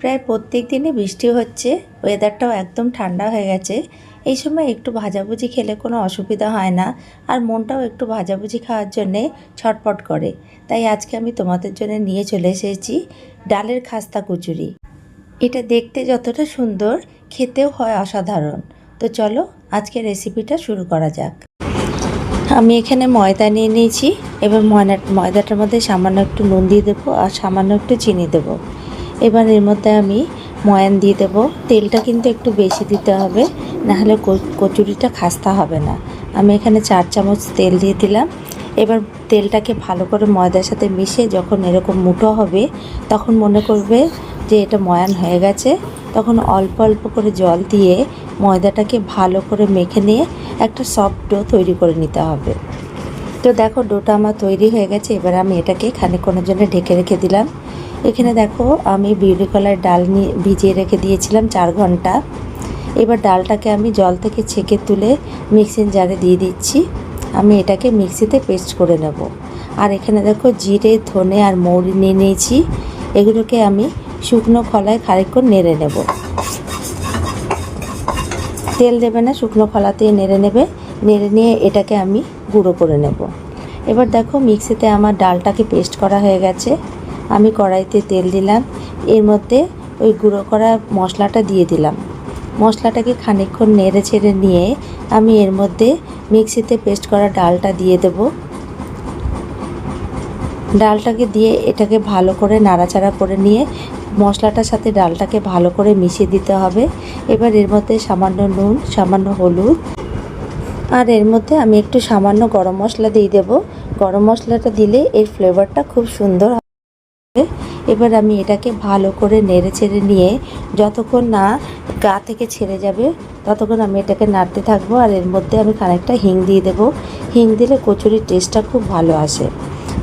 প্রায় প্রত্যেক দিনই বৃষ্টি হচ্ছে ওয়েদারটাও একদম ঠান্ডা হয়ে গেছে। এই সময় একটু ভাজাভুজি খেলে কোনো অসুবিধা হয় না, আর মনটাও একটু ভাজাভুজি খাওয়ার জন্যে ছটপট করে। তাই আজকে আমি তোমাদের জন্য নিয়ে চলে এসেছি ডালের খাস্তা কচুরি। এটা দেখতে যতটা সুন্দর, খেতেও হয় অসাধারণ। তো চলো আজকে রেসিপিটা শুরু করা যাক। আমি এখানে ময়দা নিয়ে নিয়েছি, এবার ময়দা ময়দাটার মধ্যে সামান্য একটু নুন দিয়ে দেবো আর সামান্য একটু চিনি দেবো। এবার এর মধ্যে আমি ময়ান দিয়ে দেবো। তেলটা কিন্তু একটু বেশি দিতে হবে, নাহলে কচুরিটা খাস্তা হবে না। আমি এখানে চার চামচ তেল দিয়ে দিলাম। এবার তেলটাকে ভালো করে ময়দার সাথে মিশে যখন এরকম মুঠো হবে, তখন মনে করবে যে এটা ময়ান হয়ে গেছে। তখন অল্প অল্প করে জল দিয়ে ময়দাটাকে ভালো করে মেখে নিয়ে একটা সফট ডো তৈরি করে নিতে হবে। তো দেখো ডোটা আমার তৈরি হয়ে গেছে, এবার আমি এটাকে খানিকক্ষণের জন্য ঢেকে রেখে দিলাম। এখানে দেখো, আমি বিউলি কলার ডাল নিয়ে ভিজিয়ে রেখে দিয়েছিলাম চার ঘণ্টা। এবার ডালটাকে আমি জল থেকে ছেঁকে তুলে মিক্সিং জারে দিয়ে দিচ্ছি। আমি এটাকে মিক্সিতে পেস্ট করে নেব। আর এখানে দেখো, জিরে, ধনে আর মৌরি নিয়ে নিয়েছি। এগুলোকে আমি শুকনো খলায় খানিকক্ষণ নেড়ে নেব। তেল দেবে না, শুকনো খোলাতে নেড়ে নেবে। নেড়ে নিয়ে এটাকে আমি গুঁড়ো করে নেব। এবার দেখো, মিক্সিতে আমার ডালটাকে পেস্ট করা হয়ে গেছে। আমি কড়াইতে তেল দিলাম। এর মধ্যে ওই গুঁড়ো করা মশলাটা দিয়ে দিলাম। মশলাটাকে খানিকক্ষণ নেড়ে ছেড়ে নিয়ে আমি এর মধ্যে মিক্সিতে পেস্ট করা ডালটা দিয়ে দেবো। ডালটাকে দিয়ে এটাকে ভালো করে নাড়াচাড়া করে নিয়ে মশলাটার সাথে ডালটাকে ভালো করে মিশিয়ে দিতে হবে। এবার এর মধ্যে সামান্য নুন, সামান্য হলুদ আর এর মধ্যে আমি একটু সামান্য গরম মশলা দিয়ে দেবো। গরম মশলাটা দিলে এর ফ্লেভারটা খুব সুন্দর এবার আমি এটাকে ভালো করে নেড়ে ছেড়ে নিয়ে যতক্ষণ না গা থেকে ছেড়ে যাবে, ততক্ষণ আমি এটাকে নাড়তে থাকব আর এর মধ্যে আমি খানিকটা হিং দিয়ে দেবো। হিং দিলে কচুরির টেস্টটা খুব ভালো আসে।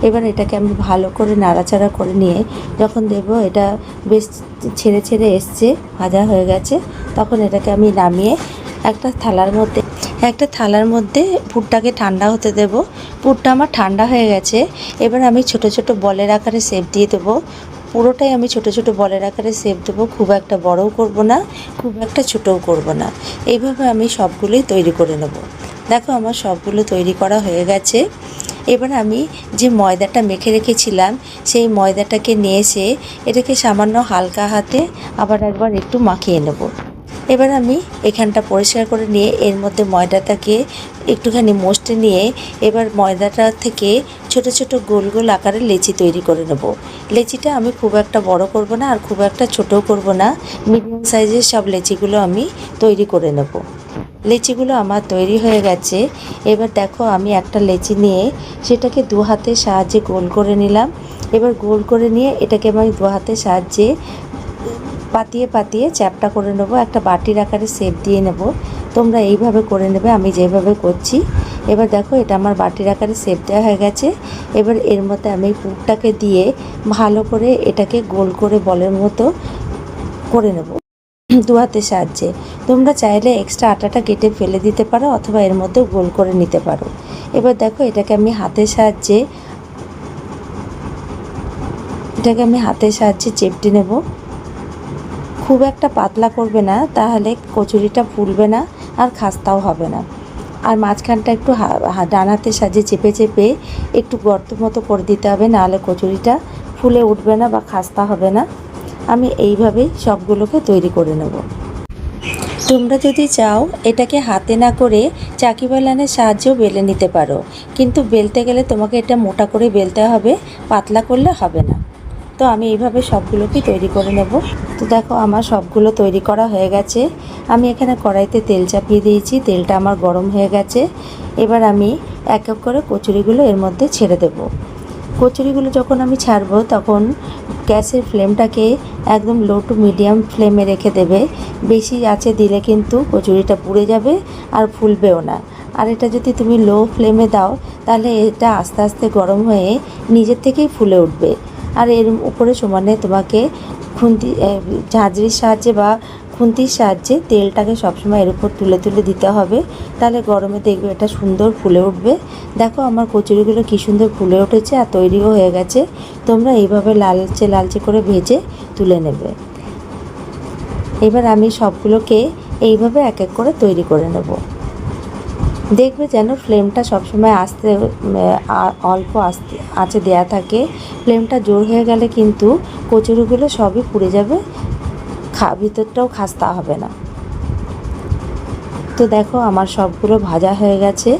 এবার এটাকে আমি ভালো করে নাড়াচাড়া করে নিয়ে যখন দেবো, এটা বেশ ছেড়ে ছেড়ে এসছে, ভাজা হয়ে গেছে, তখন এটাকে আমি নামিয়ে একটা থালার মধ্যে, একটা থালার মধ্যে পুরটাকে ঠান্ডা হতে দেব। পুরটা আমার ঠান্ডা হয়ে গেছে। এবার আমি ছোট ছোট বলের আকারে শেপ দিয়ে দেবো। পুরোটাই আমি ছোট ছোট বলের আকারে শেপ দেবো। খুব একটা বড়ও করব না, খুব একটা ছোটও করব না। এইভাবে আমি সবগুলোই তৈরি করে নেব। দেখো আমার সবগুলো তৈরি করা হয়ে গেছে। এবার আমি যে ময়দাটা মেখে রেখেছিলাম, সেই ময়দাটাকে নিয়ে এসে এটাকে সামান্য হালকা হাতে আবার একবার একটু মাখিয়ে নেব। এবার আমি এখানটা পরিষ্কার করে নিয়ে এর মধ্যে ময়দাটাকে একটুখানি মোস্টে নিয়ে এবার ময়দাটা থেকে ছোট ছোট গোল গোল আকারে লেচি তৈরি করে নেব। লেচিটা আমি খুব একটা বড় করব না আর খুব একটা ছোটও করব না। মিডিয়াম সাইজের সব লেচিগুলো আমি তৈরি করে নেব। লেচিগুলো আমার তৈরি হয়ে গেছে। এবার দেখো আমি একটা লেচি নিয়ে সেটাকে দু হাতের সাহায্যে গোল করে নিলাম। এবার গোল করে নিয়ে এটাকে আমি দু হাতের সাহায্যে পাতিয়ে পাতিয়ে চ্যাপটা করে নেব, একটা বাটির আকারে শেপ দিয়ে নেব। তোমরা এইভাবে করে নেবে, আমি যেভাবে করছি। এবার দেখো, এটা আমার বাটির আকারে শেপ দেওয়া হয়ে গেছে। এবার এর মধ্যে আমি পুরটাকে দিয়ে ভালো করে এটাকে গোল করে বলের মতো করে নেব দু হাতের সাহায্যে। তোমরা চাইলে এক্সট্রা আটাটা কেটে ফেলে দিতে পারো, অথবা এর মধ্যে গোল করে নিতে পারো। এবার দেখো, এটাকে আমি হাতের সাহায্যে, এটাকে আমি হাতের সাহায্যে চেপটে নেব। খুব একটা পাতলা করবে না, তাহলে কচুরিটা ফুলবে না আর খাস্তাও হবে না। আর মাঝখানটা একটু হা- হা- ডান হাতের সাহায্যে চেপে চেপে একটু গর্ত মতো করে দিতে হবে, নাহলে কচুরিটা ফুলে উঠবে না বা খাস্তা হবে না। আমি এইভাবেই সবগুলোকে তৈরি করে নেব। তোমরা যদি চাও, এটাকে হাতে না করে চাকি বেলানের সাহায্যেও বেলে নিতে পারো। কিন্তু বেলতে গেলে তোমাকে এটা মোটা করে বেলতে হবে, পাতলা করলে হবে না। তো আমি এইভাবে সবগুলোকে তৈরি করে নেব? তো দেখো, আমার সবগুলো তৈরি করা হয়ে গেছে। আমি এখানে কড়াইতে তেল চাপিয়ে দিয়েছি। তেলটা আমার গরম হয়ে গেছে। এবার আমি এক এক করে কচুরিগুলো এর মধ্যে ছেড়ে দেবো। কচুরিগুলো যখন আমি ছাড়বো, তখন গ্যাসের ফ্লেমটাকে একদম লো টু মিডিয়াম ফ্লেমে রেখে দেবে। বেশি আছে দিলে কিন্তু কচুরিটা পুড়ে যাবে আর ফুলবেও না। আর এটা যদি তুমি লো ফ্লেমে দাও, তাহলে এটা আস্তে আস্তে গরম হয়ে নিজের থেকেই ফুলে উঠবে। আর এর উপরে সমানে তোমাকে খুন্তি ঝাঁঝরির সাহায্যে বা খুন্তির সাহায্যে তেলটাকে সবসময় এর উপর তুলে তুলে দিতে হবে। তাহলে গরমে দেখবে এটা সুন্দর ফুলে উঠবে। দেখো আমার কচুরিগুলো কী সুন্দর ফুলে উঠেছে আর তৈরিও হয়ে গেছে। তোমরা এইভাবে লালচে লালচে করে ভেজে তুলে নেবে। এবার আমি সবগুলোকে এইভাবে এক এক করে তৈরি করে নেব। দেখবে যেন ফ্লেমটা সবসময় আস্তে অল্প আস্তে আঁচে দেয়া থাকে। ফ্লেমটা জোর হয়ে গেলে কিন্তু কচুরিগুলো সবই পুড়ে যাবে, খা, ভিতরটাও খাস্তা হবে না। তো দেখো আমার সবগুলো ভাজা হয়ে গেছে।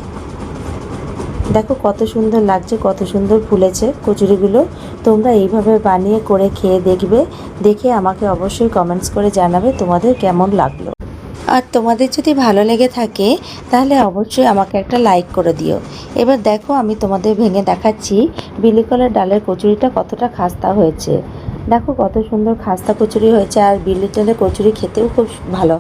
দেখো কত সুন্দর লাগছে, কত সুন্দর ফুলেছে কচুরিগুলো। তোমরা এইভাবে বানিয়ে করে খেয়ে দেখবে, দেখে আমাকে অবশ্যই কমেন্টস করে জানাবে তোমাদের কেমন লাগল। আর তোমাদের যদি ভালো লেগে থাকে, তাহলে অবশ্যই আমাকে একটা লাইক করে দিও। এবার দেখো আমি তোমাদের ভেঙে দেখাচ্ছি বিলি কলার ডালের কচুরিটা কতটা খাস্তা হয়েছে। দেখো কত সুন্দর খাস্তা কচুরি হয়েছে আর বিলি ডালের কচুরি খেতেও খুব ভালো।